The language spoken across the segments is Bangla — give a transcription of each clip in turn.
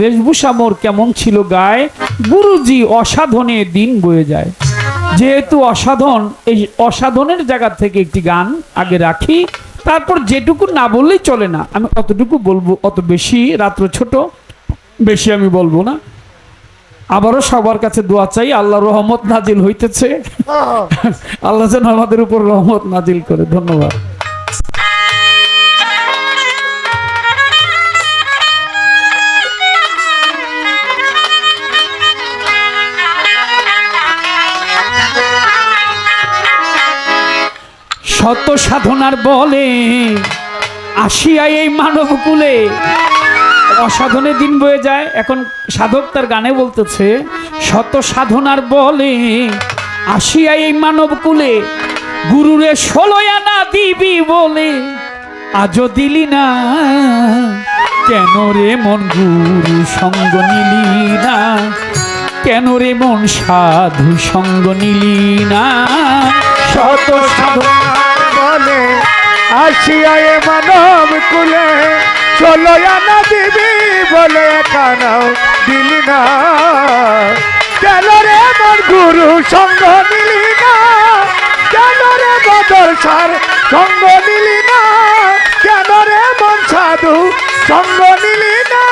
বেশভূষা মোর কেমন ছিল গায়ে গুরুজি অসাধনে দিন বয়ে যায়। যেহেতু অসাধন এই অসাধনের জায়গা থেকে একটি গান আগে রাখি তারপর যেটুকু না বললেই চলে না। আমি অতটুকু বলব অত বেশি রাত্র ছোট বেশি আমি বলব না। আবারও সবার কাছে দোয়া চাই আল্লাহ রহমত নাজিল হইতেছে। আল্লাহ যেন আমাদের উপর রহমত নাজিল করে ধন্যবাদ। শত সাধনার বলে আসিয়া এই মানব কুলে। অসাধনে দিন বয়ে যায়। এখন সাধক তার গানে বলতেছে শত সাধনার বলে আসিয়া এই মানব কুলে, গুরুরে ষোলো আনা দিবি বলে। আজও দিলি না, কেন রে মন গুরু সঙ্গ নিলি না? কেন রে মন সাধু সঙ্গ নিলি না? শত সাধনা আসিয়ায় মানব কুলে, চলো আনা দিবি বলে কানাও দিলি না। কেন রে মোর গুরু সঙ্গ নিলি না? কেন রে বদর সার সঙ্গ নিলি না? কেন রে মন সাধু সঙ্গ নিলি না?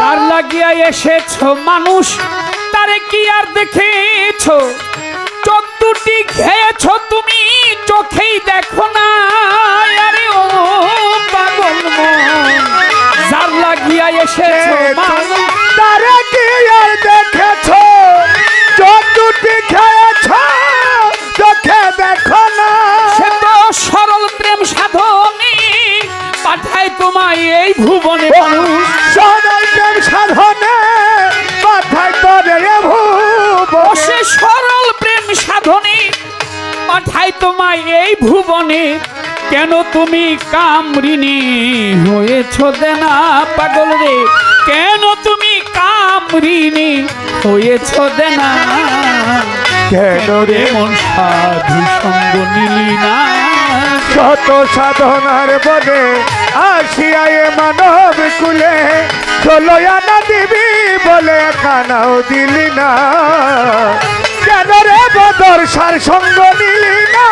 তার লাগিয়া এসেছ মানুষ, তারে কি আর দেখেছ? চোখ খেয়েছ তুমি? চোখেই দেখো না। আরে ও পাগল মন। যার লাগিয়া এসে মানুষ তারে কি আর ভুবনে কেন তুমি কামরিনী হয়েছ দেনা পাগল রে? কেন তুমি কামরিনী হয়েছ দেনা? কেন রে? মন সাধু সঙ্গ নিলি না? শত সাধনার বনে আসিয়ায় মানব কুলে চলো আনা দিবি বলে কানাও দিলি না। কেন রে বদর সার সঙ্গ নিলি না?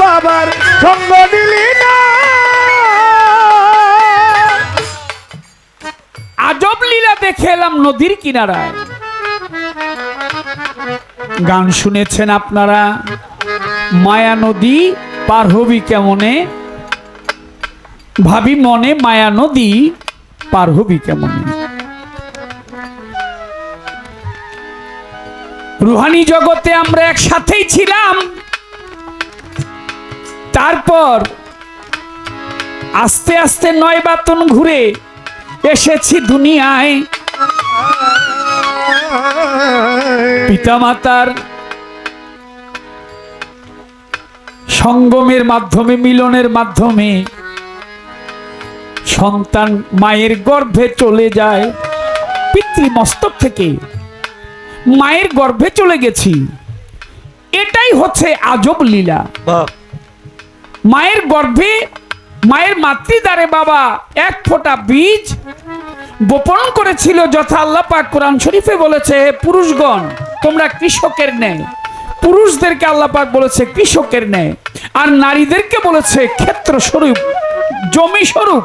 বাবার সঙ্গ নিলি না। আজব লীলা দেখে এলাম নদীর কিনারায়। গান শুনেছেন আপনারা? মায়া নদী পার হবি কেমনে? ভাবি মনে মায়া নদী পার হবি কেমনে? রুহানি জগতে আমরা একসাথেই ছিলাম। তারপর আস্তে আস্তে নয় বাতন ঘুরে এসেছি দুনিয়ায়। পিতামাতার সঙ্গমের মাধ্যমে, মিলনের মাধ্যমে সন্তান মায়ের গর্ভে চলে যায়। পিতৃমস্তক থেকে মায়ের গর্ভে চলে গেছি। এটাই হচ্ছে আজব লীলা। মায়ের গর্ভে, মায়ের মাতৃদ্বারে বাবা এক ফোঁটা বীজ বপন করেছিল যথা আল্লাহ পাক কোরআন শরীফে বলেছে পুরুষগণ, তোমরা কৃষকের ন্যায়। পুরুষদেরকে আল্লাহ পাক বলেছে, কৃষকের ন্যায়। আর নারীদেরকে বলেছে ক্ষেত্র স্বরূপ জমি স্বরূপ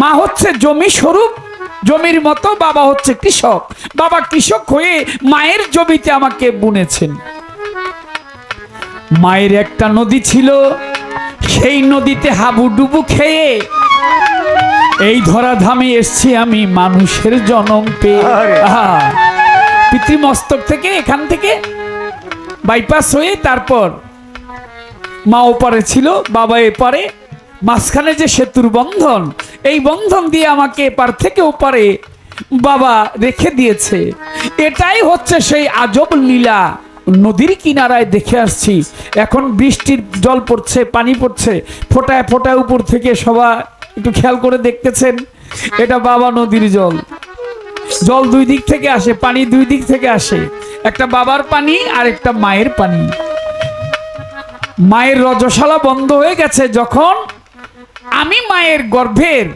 মা হচ্ছে জমি স্বরূপ জমির মতো বাবা হচ্ছে কৃষক। বাবা কৃষক হয়ে মায়ের জমিতে আমাকে বুনেছেন। মায়ের একটা নদী ছিল সেই নদীতে হাবুডুবু খেয়ে এই ধরাধামে এসছি আমি মানুষের জনম। পেয়ে। পিতৃমস্তক থেকে এখান থেকে বাইপাস হয়ে তারপর মা ওপারে ছিল বাবা এপারে মাঝখানে যে সেতুর বন্ধন এই বন্ধন দিয়ে আমাকে এপার থেকে ওপারে বাবা রেখে দিয়েছে। এটাই হচ্ছে সেই আজব লীলা। নদীর কিনারায় দেখে আসছি। এখন বৃষ্টির জল পড়ছে, পানি পড়ছে। ফোটায় ফোটায় উপর থেকে সবাই একটু খেয়াল করে দেখতেছেন, এটা বাবা নদীর জল। জল দুই দিক থেকে আসে, পানি দুই দিক থেকে আসে। একটা বাবার পানি আর একটা মায়ের পানি। মায়ের রজশালা বন্ধ হয়ে গেছে যখন আমি মায়ের গর্ভের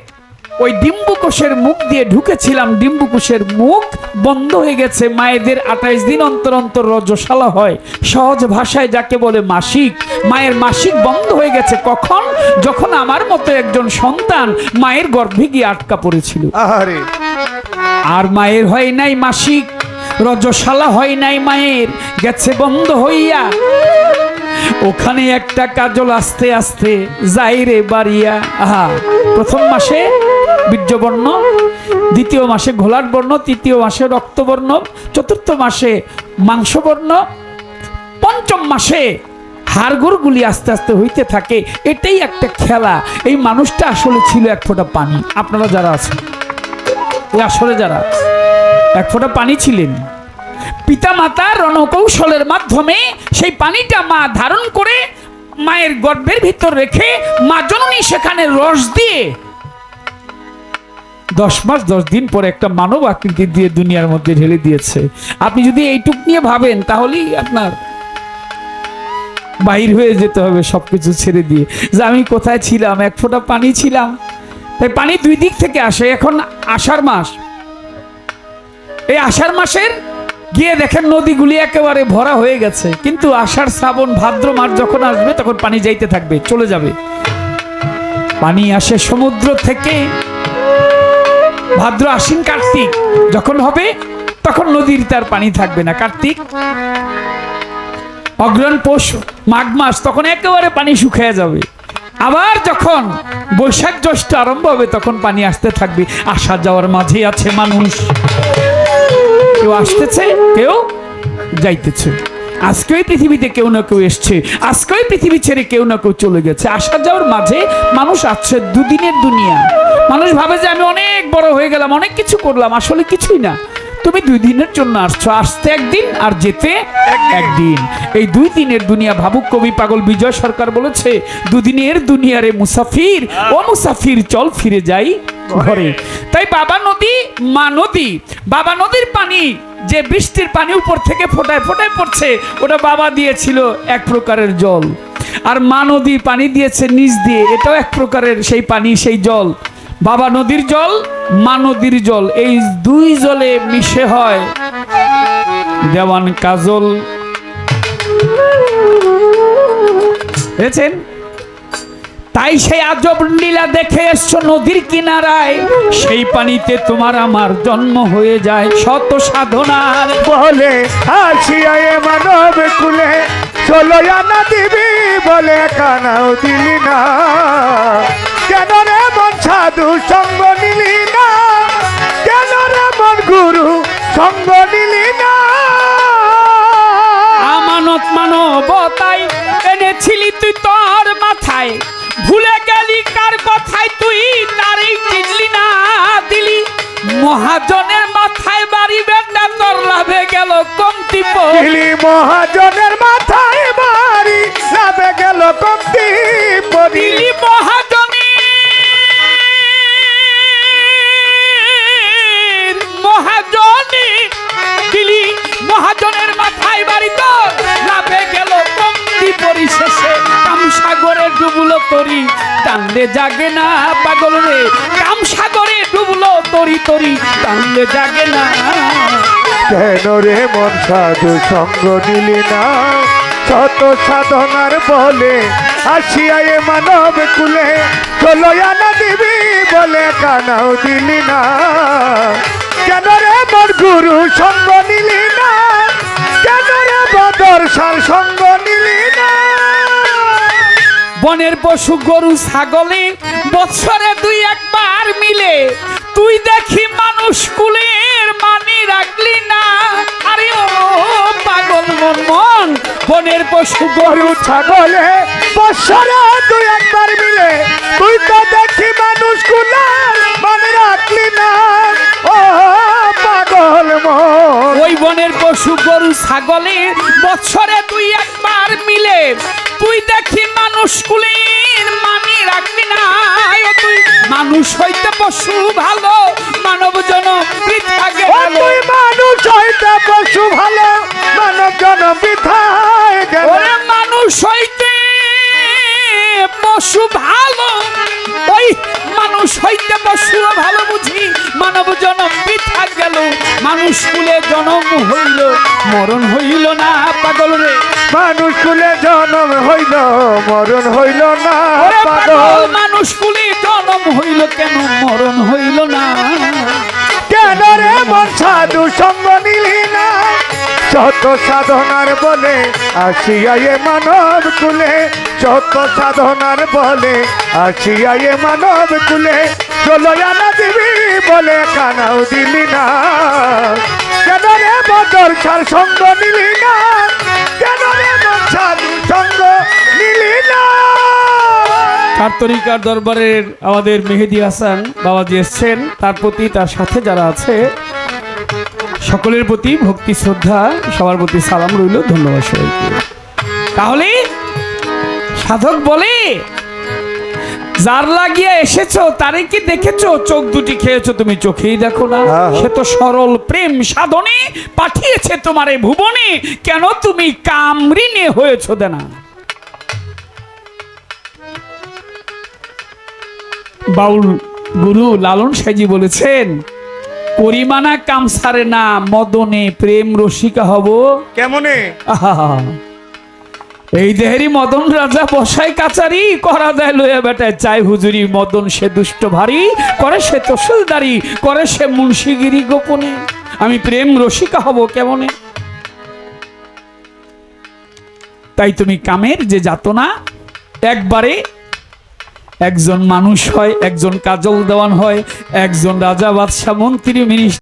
ওই ডিম্বুকোষের মুখ দিয়ে ঢুকেছিলাম। ডিম্বুকোষের মুখ বন্ধ হয়ে গেছে। মায়েদের আঠাইশ দিন অন্তর অন্তর রজশালা হয়। সহজ ভাষায় যাকে বলে মাসিক। মায়ের মাসিক বন্ধ হয়ে গেছে। কখন? যখন আমার মতো একজন সন্তান মায়ের গর্ভে গিয়ে আটকা পড়েছিল। আর মায়ের হয় নাই মাসিক। রজশালা হয় নাই মায়ের। গেছে বন্ধ হইয়া। ওখানে একটা কাজল আস্তে আস্তে যাই রে বাড়িয়া, আহা, প্রথম মাসে বীর্যবর্ণ দ্বিতীয় মাসে ঘোলাট বর্ণ, তৃতীয় মাসে রক্তবর্ণ চতুর্থ মাসে মাংসবর্ণ পঞ্চম মাসে হাড়গোড়গুলি আস্তে আস্তে হইতে থাকে। এটাই একটা খেলা। এই মানুষটা আসলে ছিল এক ফোঁটা পানি। আপনারা যারা আছেন আসলে যারা এক ফোঁটা পানি ছিলেন। পিতা মাতার রণকৌশলের মাধ্যমে সেই পানিটা মা ধারণ করে মায়ের গর্ভের ভিতর রেখে মা জননী সেখানে রস দিয়ে দশ মাস, দশ দিন পরে একটা মানব আকৃতি দিয়ে দুনিয়ার মধ্যে ঢেলে দিয়েছে। আপনি যদি এইটুক নিয়ে ভাবেন, তাহলেই আপনার বাহির হয়ে যেতে হবে সবকিছু ছেড়ে দিয়ে। যে আমি কোথায় ছিলাম, এক ফোঁটা পানি ছিলাম। তাই পানি দুই দিক থেকে আসে। এখন আষাঢ় মাস। এই আষাঢ় মাসের গিয়ে দেখেন নদীগুলি একেবারে ভরা হয়ে গেছে। কিন্তু আষাঢ় শ্রাবণ ভাদ্র মাস যখন আসবে, তখন পানি যাইতে থাকবে, চলে যাবে। পানি আসে সমুদ্র থেকে। ভাদ্র আশ্বিন কার্তিক যখন হবে, তখন নদীর তার পানি থাকবে না। কার্তিক অগ্রণ পৌষ, মাঘ মাস, তখন একেবারে পানি শুকিয়ে যাবে। আবার যখন বৈশাখ জ্যৈষ্ঠ আরম্ভ হবে, তখন পানি আসতে থাকবে। আসা যাওয়ার মাঝে আছে মানুষ। কেউ আসতেছে, কেউ যাইতেছে। আজকে ওই পৃথিবীতে কেউ না কেউ এসছে। আজকে ওই পৃথিবী ছেড়ে কেউ না কেউ চলে গেছে। আসা যাওয়ার মাঝে মানুষ আছে দুদিনের দুনিয়া। মানুষ ভাবে যে আমি অনেক বড় হয়ে গেলাম, অনেক কিছু করলাম, আসলে কিছুই না। তুমি দুই দিনের জন্য আসছো, আসতে একদিন আর যেতে একদিন। এই দুই দিনের দুনিয়া ভাবুক, কবি পাগল বিজয় সরকার বলেছে, দুদিনের দুনিয়ারে মুসাফির, ও মুসাফির চল ফিরে যাই ঘরে। তাই বাবা নদী, মা নদী। বাবা নদীর পানি যে বৃষ্টির পানি উপর থেকে ফোটায় ফোটায় পড়ছে, ওটা বাবা দিয়েছিল এক প্রকারের জল। আর মা নদী পানি দিয়েছে নিচ দিয়ে, এটাও এক প্রকারের সেই পানি, সেই জল। বাবা নদীর জল, মা নদীর জল, এই দুই জলে মিশে হয়। দেওয়ান কাজল। বুঝেছেন তাই সেই আজব লীলা দেখে এসছো নদীর কিনারায়। সেই পানিতে তোমার আমার জন্ম হয়ে যায়। শত সাধনার বলে আসিয়া মানব কুলে। চলো আনা দিবি বলে কানাও দিলি না। কেন রে মন সাধু সঙ্গ নিলি না? কেন রে মন গুরু সঙ্গ নিলি না? আমানত মানবতাই এনেছিলি তুই তোর মাথায়। ভুলে গেলি কার কথায় তুই? নারী চিনলি না দিলি। মহাজনের মাথায় বাড়ি বেটা তোর লাভে গেল কমতি পড়লি মহাজনের মাথায় বাড়ি লাভে গেল কমতি পড়লি দিলি তরি, টানলে জাগে না পাগল রে। কাম সাগরে ডুবলো তরি তরি, টানলে জাগে না। কেন রে মন সাধু সঙ্গ নিলি না? শত সাধনার বলে আসিয়া এ মানব কুলে, চলো আনা দিবি বলে কানাও দিলি না। কেন রে মোর গুরু সঙ্গ নিলি না? কেন রে বদর সার সঙ্গ নিলি না? বনের পশু গরু, ছাগলে বৎসরে দুই একবার মিলে। তুই দেখি মানুষ কুলের মানি রাখলি না। আরে ও পাগল মন মন বনের পশু গরু, ছাগলে বৎসরে দুই একবার মিলে। তুই তো দেখি মানুষ কুলার মনে রাখলি না। ও পাগল ওই বনের পশু গরু ছাগলে বৎসরে তুই একবার মিলে। তুই দেখি মানুষ কুলের মানি রাখলি না। তুই মানুষ হইতে পশু ভালো মানব জন পৃথা তুই মানুষ হইতে পশু ভালো মানব জন ওরে মানুষ হইতে পশু ভালো ওই মানুষ হইতে পশু ভালো বুঝি মানব জনম বৃথা গেল। মানুষ কুলে জনম হইল মরণ হইল না পাগল রে। মানুষ কুলে জনম হইল মরণ হইল না পাগল মানুষ কুলে জনম হইল কেন মরণ হইল না? কেন রে মন সাধু সঙ্গ নিলি যত সাধনার বলে আসিয়া এ মানব কুলে যত সাধনার বলে আসিয়া এ মানব কুলে চলো আনা দিবি বলে কানাও দিলি না। কেন রে বদর সার সঙ্গ নিলি না? কেন রে সঙ্গ নিলি না? চার তরিকার দরবারের আমাদের মেহেদি হাসান বাবাজি এসছেন, তার প্রতি তার সাথে যারা আছে সকলের প্রতি ভক্তি শ্রদ্ধা সবার প্রতি সালাম রইল ধন্যবাদ সবাইকে। তাহলে সাধক বলে যার লাগিয়ে এসেছ তারে কি দেখেছ? চোখ দুটি খেয়েছো তুমি চোখেই দেখো না। হ্যাঁ। সে তো সরল প্রেম সাধনে পাঠিয়েছে তোমারে ভুবনে। কেন তুমি কামরিনে হয়েছো দেনা? বাউল গুরু লালন সাইজি বলেছেন করিমানা কামসারে না মদনে প্রেম রসিকা হব। কেমনে? এই দেহেরই মদন রাজা বসাই কাচারি করা দেয় লইয়া বেটায়। চাই হুজুরি মদন সে দুষ্ট ভারী করে সে তসলদারি করে সে মুন্সিগিরি গোপনে। আমি প্রেম রসিকা হব কেমনে? তাই তুমি কামের যে যাতনা একবারে একজন মানুষ হয় একজন কাজল দেওয়ান হয় একজন রাজা বাদশাহ মন্ত্রী মিনিস্টার